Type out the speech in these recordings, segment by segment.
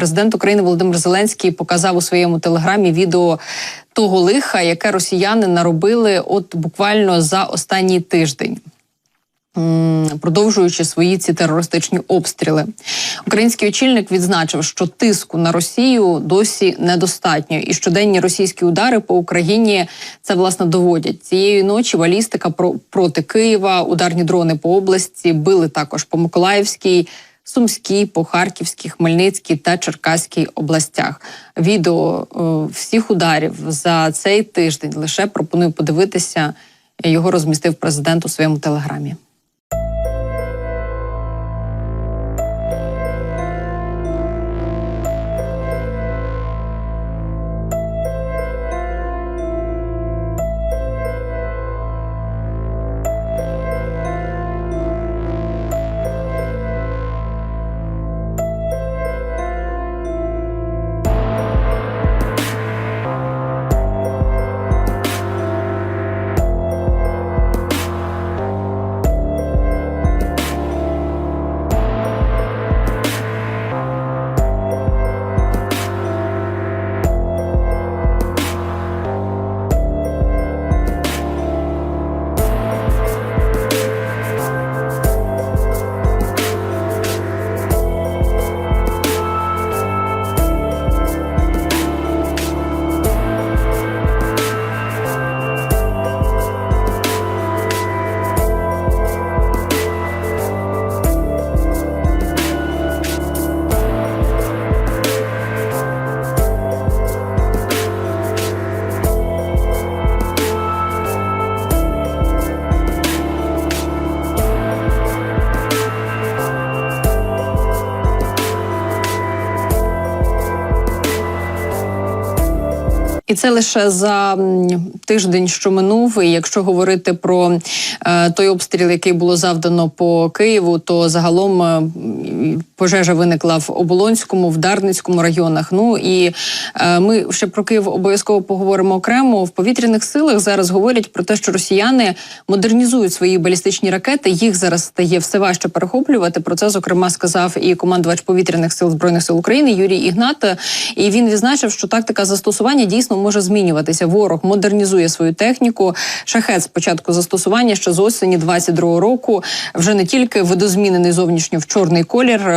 Президент України Володимир Зеленський показав у своєму телеграмі відео того лиха, яке росіяни наробили от буквально за останній тиждень. Продовжуючи свої ці терористичні обстріли, український очільник відзначив, що тиску на Росію досі недостатньо, і щоденні російські удари по Україні це власне доводять цієї ночі. Балістика про проти Києва, ударні дрони по області били також по Миколаївській. Сумській, по Харківській, Хмельницькій та Черкаській областях. Відео е, всіх ударів за цей тиждень лише пропоную подивитися. Його розмістив президент у своєму телеграмі. І це лише за тиждень, що минув. І якщо говорити про е, той обстріл, який було завдано по Києву, то загалом е, пожежа виникла в Оболонському, в Дарницькому районах. Ну і е, ми ще про Київ обов'язково поговоримо окремо. В повітряних силах зараз говорять про те, що росіяни модернізують свої балістичні ракети. Їх зараз стає все важче перехоплювати. Про це зокрема сказав і командувач повітряних сил збройних сил України Юрій Ігнат. І він відзначив, що тактика застосування дійсно може змінюватися. Ворог модернізує свою техніку. Шахет з початку застосування ще з осені 22-го року вже не тільки видозмінений зовнішньо в чорний колір, е,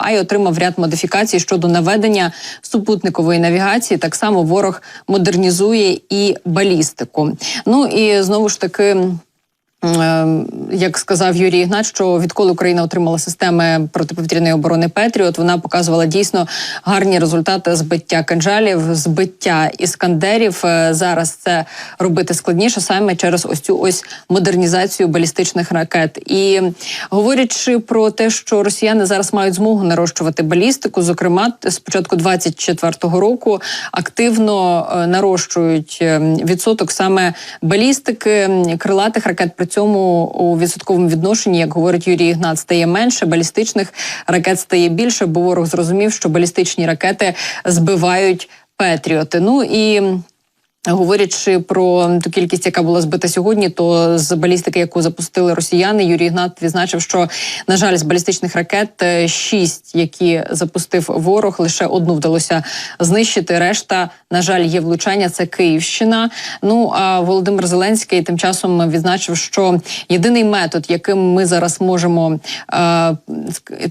а й отримав ряд модифікацій щодо наведення супутникової навігації. Так само ворог модернізує і балістику. Ну і знову ж таки. Е, Як сказав Юрій Ігнат, що відколи Україна отримала системи протиповітряної оборони Петріот, вона показувала дійсно гарні результати збиття кинжалів, збиття іскандерів. Е, Зараз це робити складніше саме через ось цю ось модернізацію балістичних ракет. І говорячи про те, що росіяни зараз мають змогу нарощувати балістику, зокрема, з початку 24-го року активно е, нарощують е, відсоток саме балістики крилатих ракет. Цьому у відсотковому відношенні, як говорить Юрій Ігнат, стає менше. Балістичних ракет стає більше, бо ворог зрозумів, що балістичні ракети збивають Петріоти. Ну і Говорячи про ту кількість, яка була збита сьогодні, то з балістики, яку запустили росіяни, Юрій Ігнат відзначив, що на жаль, з балістичних ракет е, шість, які запустив ворог, лише одну вдалося знищити. Решта, на жаль, є влучання. Це Київщина. Ну а Володимир Зеленський тим часом відзначив, що єдиний метод, яким ми зараз можемо е,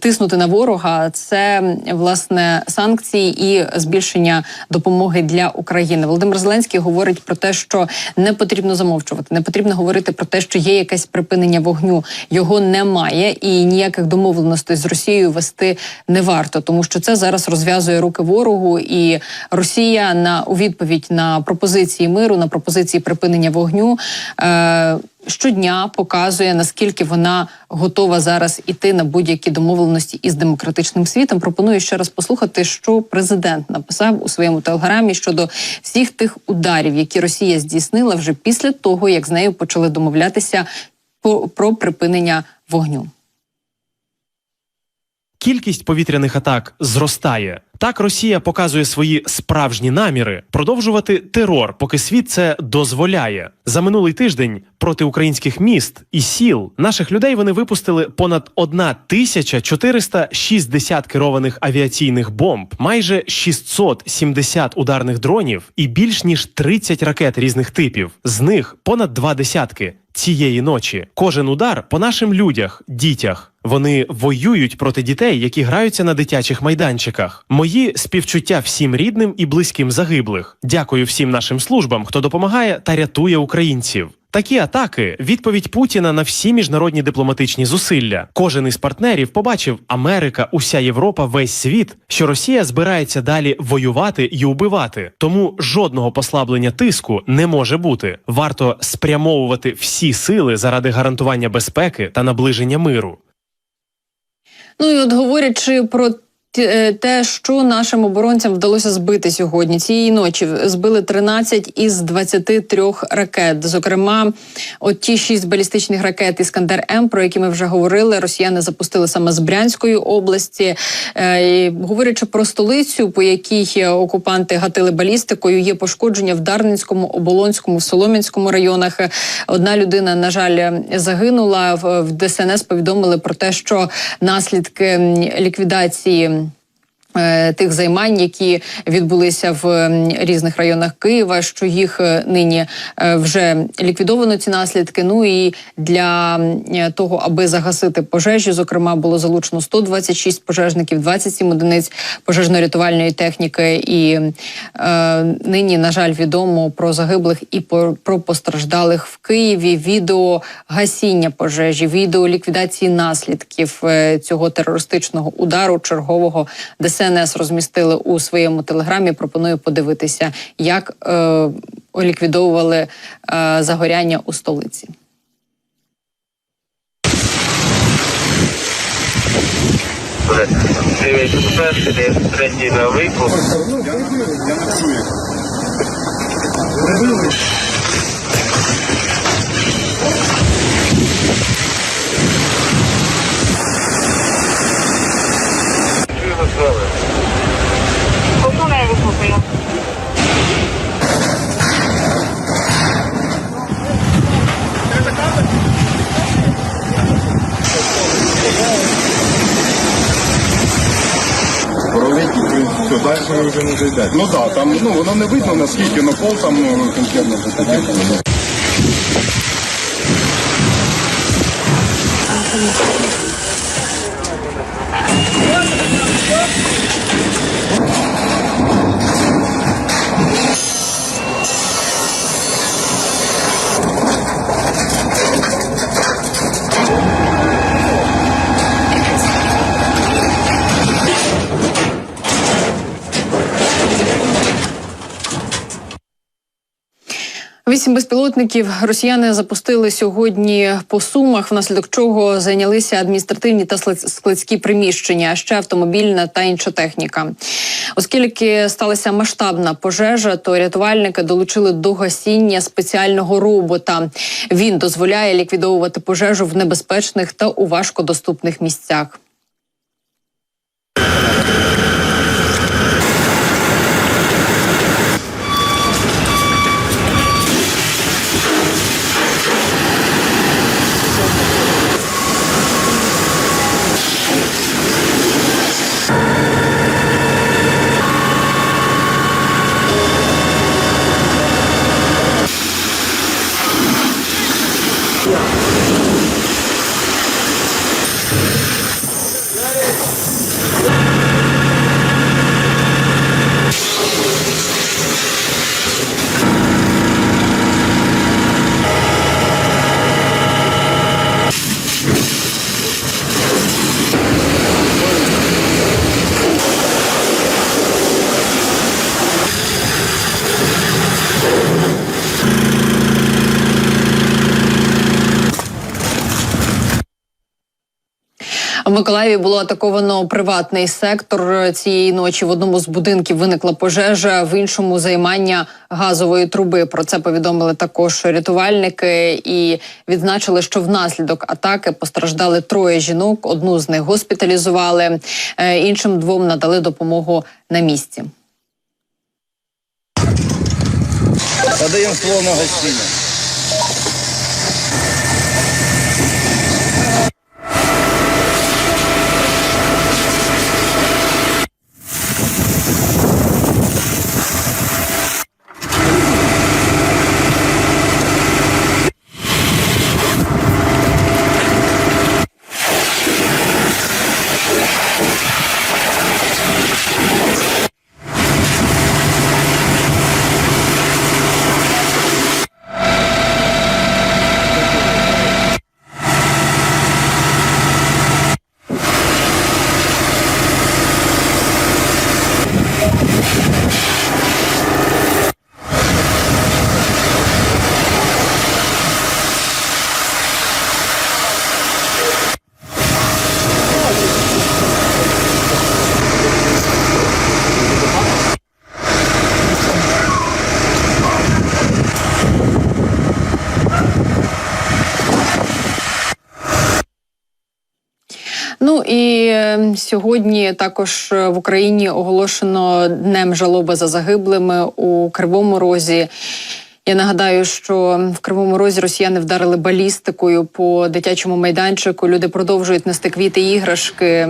тиснути на ворога, це власне санкції і збільшення допомоги для України. Володимир Зеленський говорить про те, що не потрібно замовчувати, не потрібно говорити про те, що є якесь припинення вогню. Його немає, і ніяких домовленостей з Росією вести не варто, тому що це зараз розв'язує руки ворогу, і Росія на у відповідь на пропозиції миру, на пропозиції припинення вогню. Е, Щодня показує наскільки вона готова зараз іти на будь-які домовленості із демократичним світом. Пропоную ще раз послухати, що президент написав у своєму телеграмі щодо всіх тих ударів, які Росія здійснила вже після того, як з нею почали домовлятися про припинення вогню. Кількість повітряних атак зростає. Так Росія показує свої справжні наміри продовжувати терор, поки світ це дозволяє. За минулий тиждень проти українських міст і сіл. Наших людей вони випустили понад 1460 керованих авіаційних бомб, майже 670 ударних дронів і більш ніж 30 ракет різних типів. З них понад два десятки цієї ночі. Кожен удар по нашим людях, дітях. Вони воюють проти дітей, які граються на дитячих майданчиках. Мої співчуття всім рідним і близьким загиблих. Дякую всім нашим службам, хто допомагає та рятує українців. Такі атаки відповідь Путіна на всі міжнародні дипломатичні зусилля. Кожен із партнерів побачив Америка, уся Європа, весь світ, що Росія збирається далі воювати і убивати. Тому жодного послаблення тиску не може бути. Варто спрямовувати всі сили заради гарантування безпеки та наближення миру. Ну і от говорячи про те, що нашим оборонцям вдалося збити сьогодні. Цієї ночі збили 13 із 23 ракет. Зокрема, от ті шість балістичних ракет Іскандер М, про які ми вже говорили, росіяни запустили саме з Брянської області. Е, і говорячи про столицю, по якій окупанти гатили балістикою, є пошкодження в Дарницькому, Оболонському, Солом'янському районах. Е, Одна людина, на жаль, загинула. В ДСНС повідомили про те, що наслідки ліквідації. Е, Тих займань, які відбулися в різних районах Києва, що їх е, нині е, вже ліквідовано ці наслідки. Ну і для того, аби загасити пожежі, зокрема, було залучено 126 пожежників, 27 одиниць пожежно-рятувальної техніки. І е, нині, на жаль, відомо про загиблих і про, постраждалих в Києві. Відео гасіння пожежі, відео ліквідації наслідків цього терористичного удару чергового ДСНС розмістили у своєму телеграмі. Пропоную подивитися, як е, ліквідовували е, загоряння у столиці. Перший десь на вихопила. Все, далі ви вже не зайдете. Ну так, там ну воно не видно наскільки, но пол там ну, конкретно Thank you. Вісім безпілотників росіяни запустили сьогодні по сумах, внаслідок чого зайнялися адміністративні та складські приміщення, а ще автомобільна та інша техніка. Оскільки сталася масштабна пожежа, то рятувальники долучили до гасіння спеціального робота. Він дозволяє ліквідовувати пожежу в небезпечних та у важкодоступних місцях. Миколаєві було атаковано приватний сектор цієї ночі. В одному з будинків виникла пожежа, в іншому займання газової труби. Про це повідомили також рятувальники і відзначили, що внаслідок атаки постраждали троє жінок. Одну з них госпіталізували, е, іншим двом надали допомогу на місці. Подаем слово на гостиную. Сьогодні також е, в Україні оголошено днем жалоби за загиблими у Кривому Розі. Я нагадаю, що в Кривому Розі росіяни вдарили балістикою по дитячому майданчику. Люди продовжують нести квіти іграшки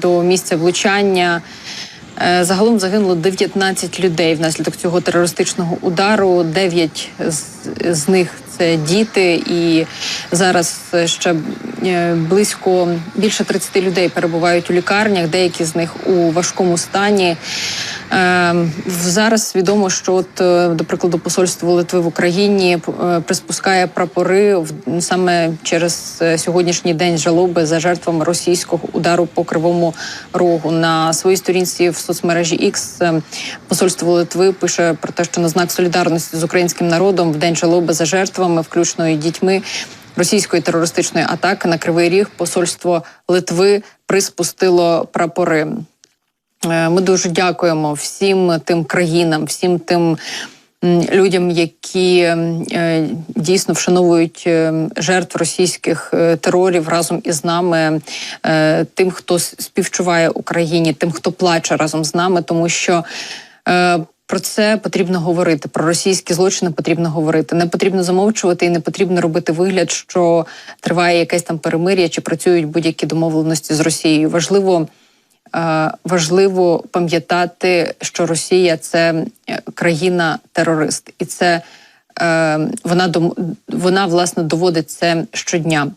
до місця влучання. Е, Загалом загинуло 19 людей внаслідок цього терористичного удару. 9 з, з них це діти, і зараз ще е, близько більше 30 людей перебувають у лікарнях. Деякі з них у важкому стані. Е, Зараз відомо, що от, е, до прикладу, посольство Литви в Україні е, приспускає прапори саме через е, сьогоднішній день жалоби за жертвами російського удару по кривому рогу. На своїй сторінці в соцмережі X е, посольство Литви пише про те, що на знак солідарності з українським народом в день жалоби за жертвами, включно і дітьми. Російської терористичної атаки на Кривий Ріг посольство Литви приспустило прапори. Е, Ми дуже дякуємо всім тим країнам, всім тим людям, які е, дійсно вшановують е, жертв російських терорів разом із нами, тим, хто співчуває Україні, тим, хто плаче разом з нами, тому що. Про це потрібно говорити. Про російські злочини потрібно говорити. Не потрібно замовчувати і не потрібно робити вигляд, що триває якесь там перемир'я чи працюють будь-які домовленості з Росією. Важливо Е, важливо пам'ятати, що Росія це е, країна-терорист, і це е, вона вона власне доводить це щодня.